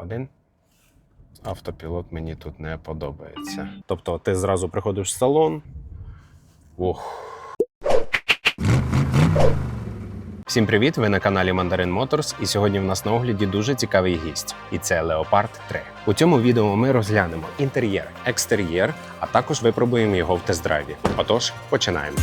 Один. Автопілот мені тут не подобається. Тобто ти зразу приходиш в салон. Ох. Всім привіт! Ви на каналі Mandarin Motors, і сьогодні в нас на огляді дуже цікавий гість, і це Leopard 3. У цьому відео ми розглянемо інтер'єр, екстер'єр, а також випробуємо його в тест-драйві. Отож, починаємо.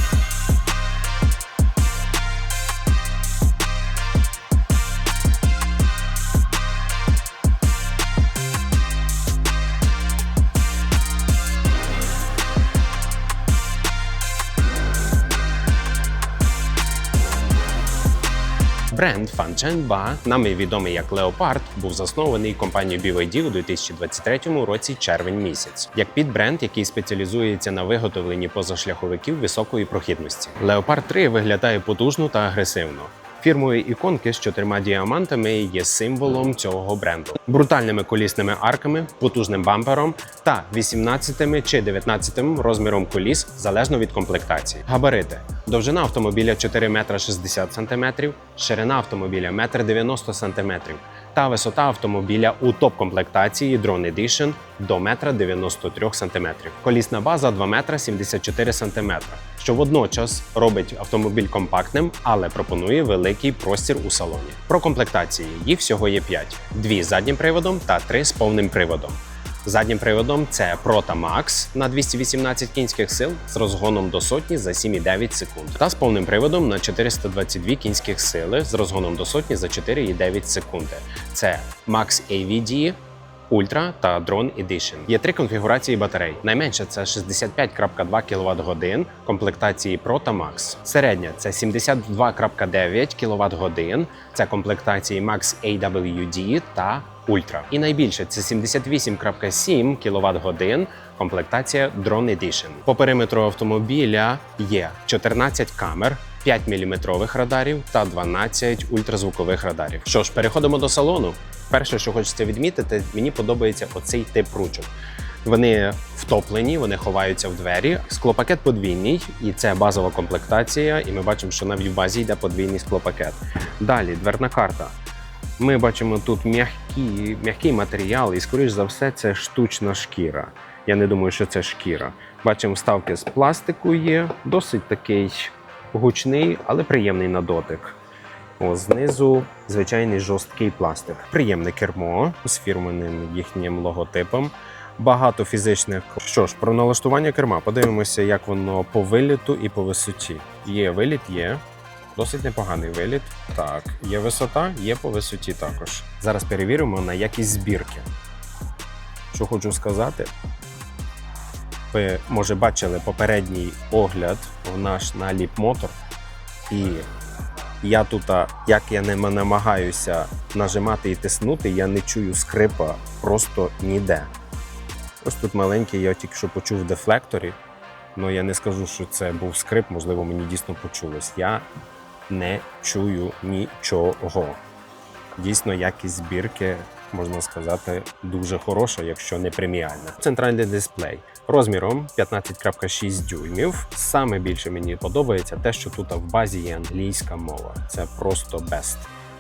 Бренд Фанченба, нами відомий як Леопард, був заснований компанією BYD у 2023 році червень місяць, як підбренд, який спеціалізується на виготовленні позашляховиків високої прохідності. Леопард 3 виглядає потужно та агресивно. Фірмові іконки з чотирма діамантами є символом цього бренду, брутальними колісними арками, потужним бампером та 18 чи 19 розміром коліс залежно від комплектації. Габарити: довжина автомобіля 4 метра 60 см, ширина автомобіля 1,90 90 см та висота автомобіля у топ-комплектації Drone Edition до 1,93 см. Колісна база 2 метра 74 см, що водночас робить автомобіль компактним, але пропонує великий простір у салоні. Про комплектації їх всього є 5. Дві з заднім приводом та три з повним приводом. Заднім приводом це Proto Max на 218 кінських сил з розгоном до сотні за 7,9 секунд, та з повним приводом на 422 кінських сили з розгоном до сотні за 4,9 секунди. Це Max AVD, Ultra та Drone Edition. Є три конфігурації батарей. Найменша це 65,2 кВт годин комплектації Pro та Max. Середня це 72,9 кВт годин. Це комплектації Max AWD та Ultra. І найбільше це 78,7 кВт годин. Комплектація Drone Edition. По периметру автомобіля є 14 камер. 5 мм радарів та 12 ультразвукових радарів. Що ж, переходимо до салону. Перше, що хочеться відмітити, мені подобається оцей тип ручок. Вони втоплені, вони ховаються в двері. Склопакет подвійний, і це базова комплектація. І ми бачимо, що навіть в базі йде подвійний склопакет. Далі дверна карта. Ми бачимо тут м'який, м'який матеріал, і, скоріш за все, це штучна шкіра. Я не думаю, що це шкіра. Бачимо, вставки з пластику є, досить такий гучний, але приємний на дотик. О, знизу звичайний жорсткий пластик. Приємне кермо з фірменним їхнім логотипом. Багато фізичних. Що ж, про налаштування керма. Подивимося, як воно по виліту і по висоті. Є виліт, є. Досить непоганий виліт. Так, є висота, є по висоті також. Зараз перевіримо на якість збірки. Що хочу сказати, ви може бачили попередній огляд в наш на Motor. І я тут, як я не намагаюся нажимати і тиснути, я не чую скрипа просто ніде. Ось тут маленький, я тільки що почув в дефлекторі. але я не скажу, що це був скрип, можливо, мені дійсно почулось. Я не чую нічого. Дійсно, якість збірки, можна сказати, дуже хороша, якщо не преміальна. Центральний дисплей розміром 15,6 дюймів. Саме більше мені подобається те, що тут в базі є англійська мова. Це просто best.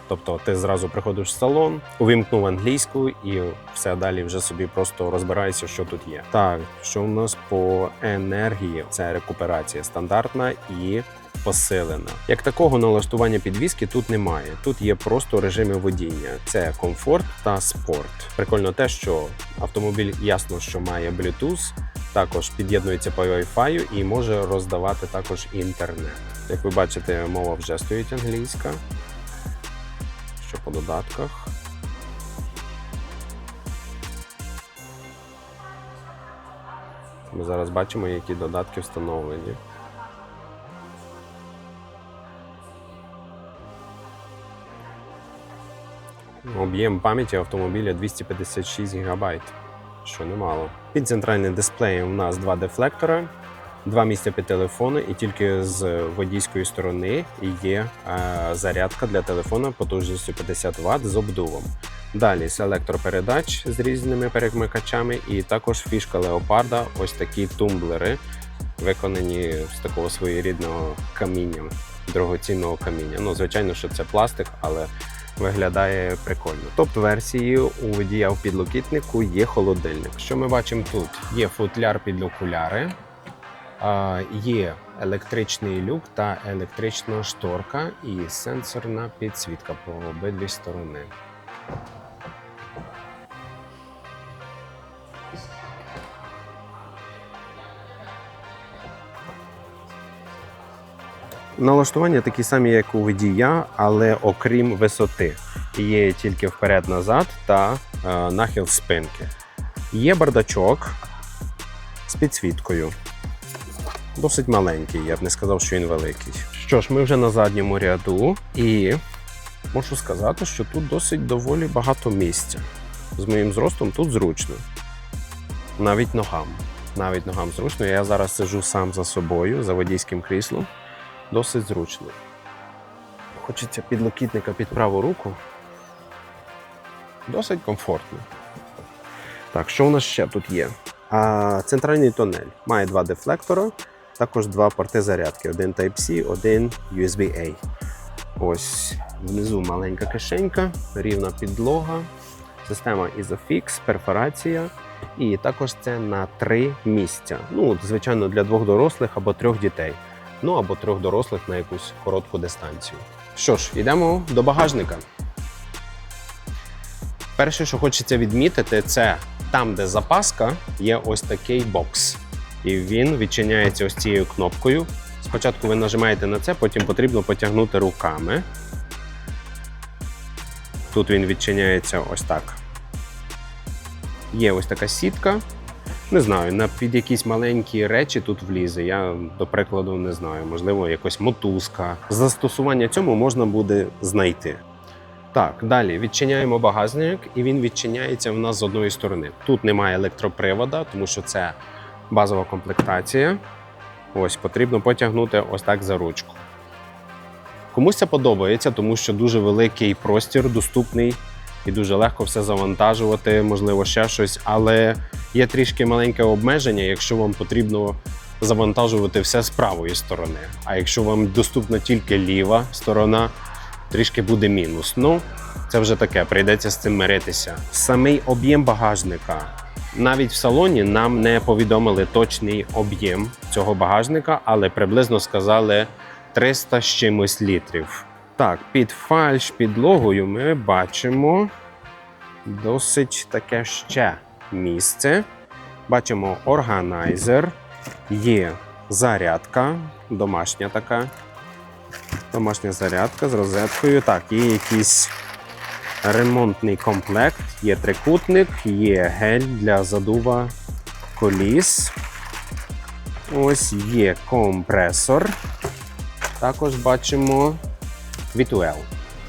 Тобто ти зразу приходиш в салон, увімкнув англійську і все далі вже собі просто розбираєшся, що тут є. Так, що у нас по енергії? Це рекуперація стандартна і посилена. Як такого налаштування підвіски тут немає. Тут є просто режими водіння: це комфорт та спорт. Прикольно те, що автомобіль ясно, що має Bluetooth, також під'єднується по Wi-Fi і може роздавати також інтернет. Як ви бачите, мова вже стоїть англійська. Що по додатках? Ми зараз бачимо, які додатки встановлені. Об'єм пам'яті автомобіля 256 ГБ, що немало. Під центральним дисплеєм у нас два дефлектора, два місця під телефону, і тільки з водійської сторони є е, зарядка для телефона потужністю 50 Вт з обдувом. Далі селектор передач з різними перемикачами, і також фішка леопарда ось такі тумблери, виконані з такого своєрідного каміння, дорогоцінного каміння. Ну, звичайно, що це пластик, але виглядає прикольно. Топ версії у водія в підлокітнику є холодильник. Що ми бачимо тут? Є футляр під окуляри, є електричний люк та електрична шторка і сенсорна підсвітка по обидві сторони. Налаштування такі самі, як у водія, але окрім висоти. Є тільки вперед-назад та е, нахил спинки. Є бардачок з підсвіткою. Досить маленький, я б не сказав, що він великий. Що ж, ми вже на задньому ряду, і можу сказати, що тут досить доволі багато місця. З моїм зростом тут зручно. Навіть ногам. Навіть ногам зручно. Я зараз сижу сам за собою, за водійським кріслом. Досить зручно. Хочеться підлокітника під праву руку. Досить комфортно. Так, що у нас ще тут є? А, центральний тунель має два дефлектора, також два порти зарядки: один Type-C, один USB-A. Ось внизу маленька кишенька, рівна підлога, система Isofix, перфорація. І також це на три місця. Ну, звичайно, для двох дорослих або трьох дітей. Ну або трьох дорослих на якусь коротку дистанцію. Що ж, йдемо до багажника. Перше, що хочеться відмітити, це там, де запаска, є ось такий бокс. І він відчиняється ось цією кнопкою. Спочатку ви нажимаєте на це, потім потрібно потягнути руками. Тут він відчиняється ось так. Є ось така сітка. Не знаю, на під якісь маленькі речі тут влізе. Я, до прикладу, не знаю, можливо, якась мотузка. Застосування цьому можна буде знайти. Так, далі відчиняємо багажник, і він відчиняється в нас з одної сторони. Тут немає електропривода, тому що це базова комплектація. Ось потрібно потягнути ось так за ручку. Комусь це подобається, тому що дуже великий простір доступний і дуже легко все завантажувати, можливо, ще щось, але є трішки маленьке обмеження, якщо вам потрібно завантажувати все з правої сторони. А якщо вам доступна тільки ліва сторона, трішки буде мінус. Ну, це вже таке, прийдеться з цим миритися. Самий об'єм багажника. Навіть в салоні нам не повідомили точний об'єм цього багажника, але приблизно сказали 300 з чимось літрів. Так, під фальш підлогою ми бачимо досить таке ще місце. Бачимо органайзер, є зарядка, домашня така. Домашня зарядка з розеткою. Так, є якийсь ремонтний комплект, є трикутник, є гель для задува коліс. Ось є компресор. Також бачимо Vituel.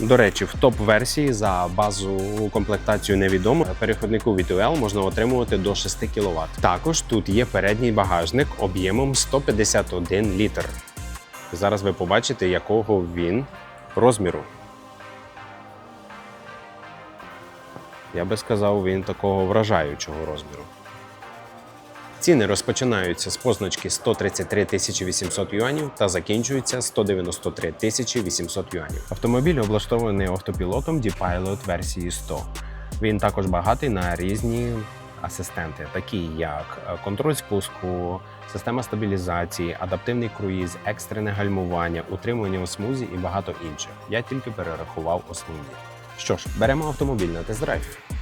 До речі, в топ-версії за базову комплектацію невідомо. Переходнику Vituel можна отримувати до 6 кВт. Також тут є передній багажник об'ємом 151 літр. Зараз ви побачите, якого він розміру. Я би сказав, він такого вражаючого розміру. Ціни розпочинаються з позначки 133 800 юанів та закінчуються 193 800 юанів. Автомобіль облаштований автопілотом D-Pilot версії 100. Він також багатий на різні асистенти, такі як е, контроль спуску, система стабілізації, адаптивний круїз, екстрене гальмування, утримування у смузі і багато інших. Я тільки перерахував основні. Що ж, беремо автомобіль на тест-драйв.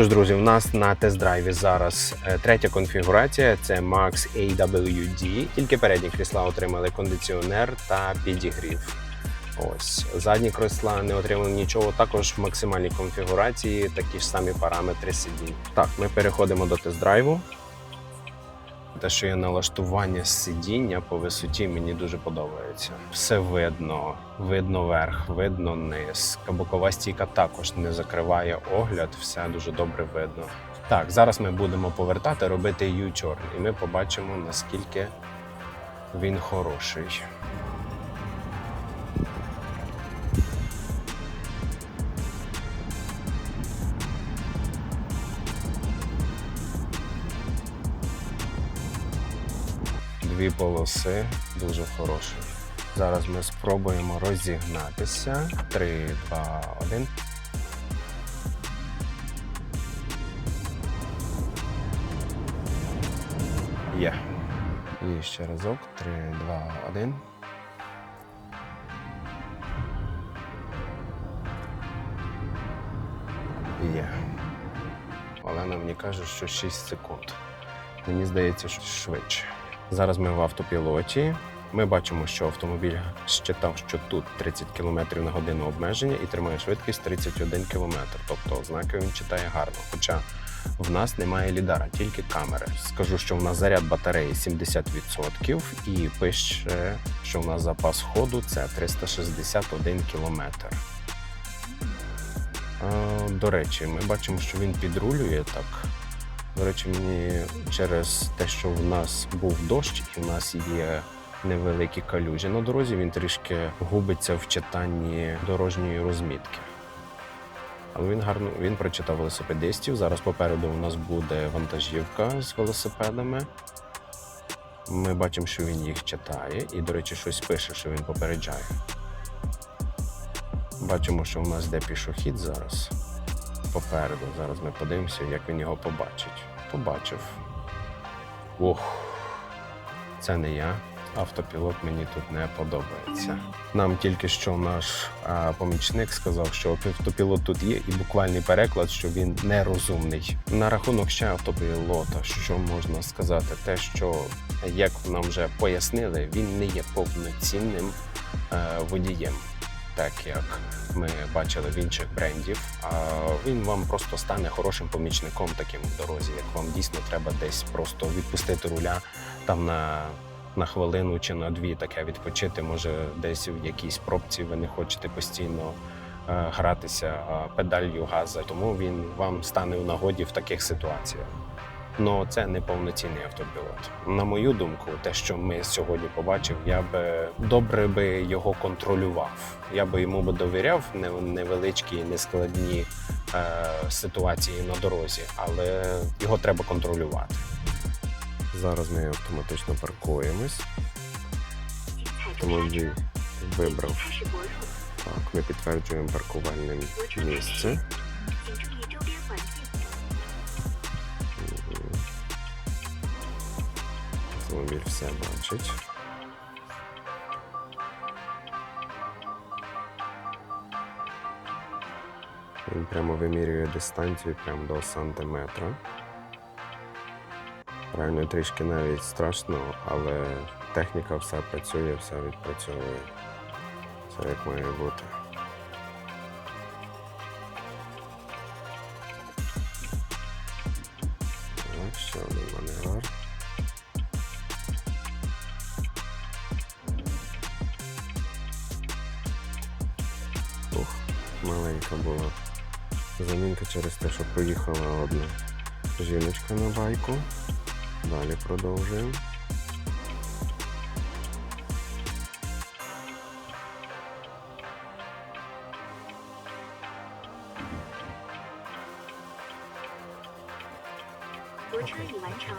Що ж, друзі, у нас на тест-драйві зараз е, третя конфігурація це Max AWD. Тільки передні крісла отримали кондиціонер та підігрів. Ось задні крісла не отримали нічого. Також в максимальній конфігурації такі ж самі параметри сидінь. Так, ми переходимо до тест-драйву. Те, що є налаштування сидіння по висоті, мені дуже подобається. Все видно, видно верх, видно низ. Кабокова стійка також не закриває огляд, все дуже добре видно. Так, зараз ми будемо повертати, робити U-turn, і ми побачимо, наскільки він хороший. Дві полоси дуже хороші. Зараз ми спробуємо розігнатися. 3, 2, 1. Є. І ще разок. 3, 2, 1. Є. Олена мені каже, що 6 секунд. Мені здається, що швидше. Зараз ми в автопілоті. Ми бачимо, що автомобіль щитав, що тут 30 км на годину обмеження і тримає швидкість 31 км. Тобто ознаки він читає гарно. Хоча в нас немає лідара, тільки камери. Скажу, що в нас заряд батареї 70% і пише, що в нас запас ходу це 361 км. До речі, ми бачимо, що він підрулює так. До речі, мені через те, що в нас був дощ, і в нас є невеликі калюжі на дорозі, він трішки губиться в читанні дорожньої розмітки. Але він гарно він прочитав велосипедистів. Зараз попереду у нас буде вантажівка з велосипедами. Ми бачимо, що він їх читає, і, до речі, щось пише, що він попереджає. Бачимо, що в нас йде пішохід зараз. Попереду. Зараз ми подивимося, як він його побачить. Побачив. Ох, це не я. Автопілот мені тут не подобається. Нам тільки що наш а, помічник сказав, що автопілот тут є, і буквальний переклад, що він нерозумний. На рахунок ще автопілота, що можна сказати, те, що як нам вже пояснили, він не є повноцінним е, водієм так як ми бачили в інших брендів. А він вам просто стане хорошим помічником таким в дорозі, як вам дійсно треба десь просто відпустити руля там на. На хвилину чи на дві таке відпочити, може, десь в якійсь пробці ви не хочете постійно е, гратися педалью газа, тому він вам стане в нагоді в таких ситуаціях. Ну це не повноцінний автопілот. На мою думку, те, що ми сьогодні побачив, я би добре би його контролював. Я би йому би довіряв не- невеличкі, нескладні е, ситуації на дорозі, але його треба контролювати. Зараз ми автоматично паркуємось. Автомобіль вибрав. Так, ми підтверджуємо паркувальне місце. Автомобіль все бачить. Він прямо вимірює дистанцію прямо до сантиметра. Правильно, трішки навіть страшно, але техніка все працює, все відпрацьовує. Все як має бути. Через те, що поїхала одна жіночка на байку. Далі продовжуємо.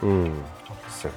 М, Все.